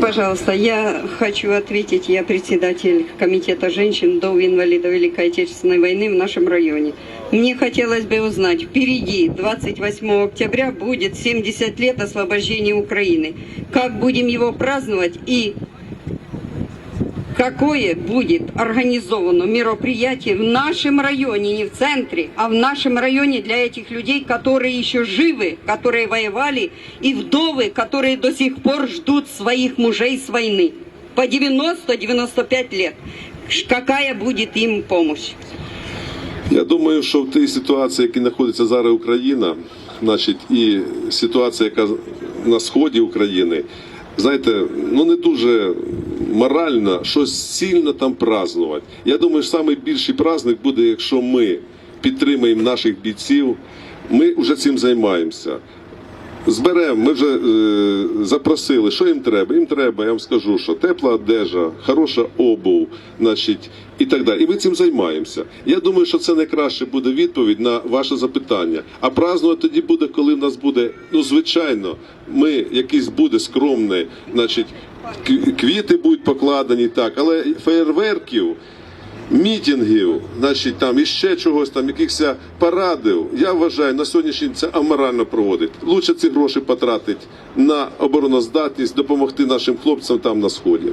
Пожалуйста, я хочу ответить, я председатель комитета женщин до инвалидов Великой Отечественной войны в нашем районе. Мне хотелось бы узнать, впереди 28 октября будет 70 лет освобождения Украины. Как будем его праздновать и какое будет организовано мероприятие в нашем районе, не в центре, а в нашем районе для этих людей, которые еще живы, которые воевали, и вдовы, которые до сих пор ждут своих мужей с войны. По 90-95 лет. Ш- Какая будет им помощь? Я думаю, що в тій ситуації, в якій знаходиться зараз Україна, значить, і ситуація, яка на сході України, знаєте, ну не дуже морально щось сильно там празнувати. Я думаю, що найбільший праздник буде, якщо ми підтримаємо наших бійців. Ми вже цим займаємося. Зберемо, ми вже е, запросили, що їм треба. Їм треба, я вам скажу, що тепла одежа, хороша обув, значить, і так далі. І ми цим займаємося. Я думаю, що це найкраще буде відповідь на ваше запитання. А празднувати тоді буде, коли в нас буде, ну звичайно, ми якийсь буде скромний, значить, квіти будуть покладені, так, але феєрверків мітингів, значить там іще чогось, там якихось парадів. Я вважаю, на сьогоднішній день це аморально проводить. Лучше ці гроші потратити на обороноздатність, допомогти нашим хлопцям там на сході.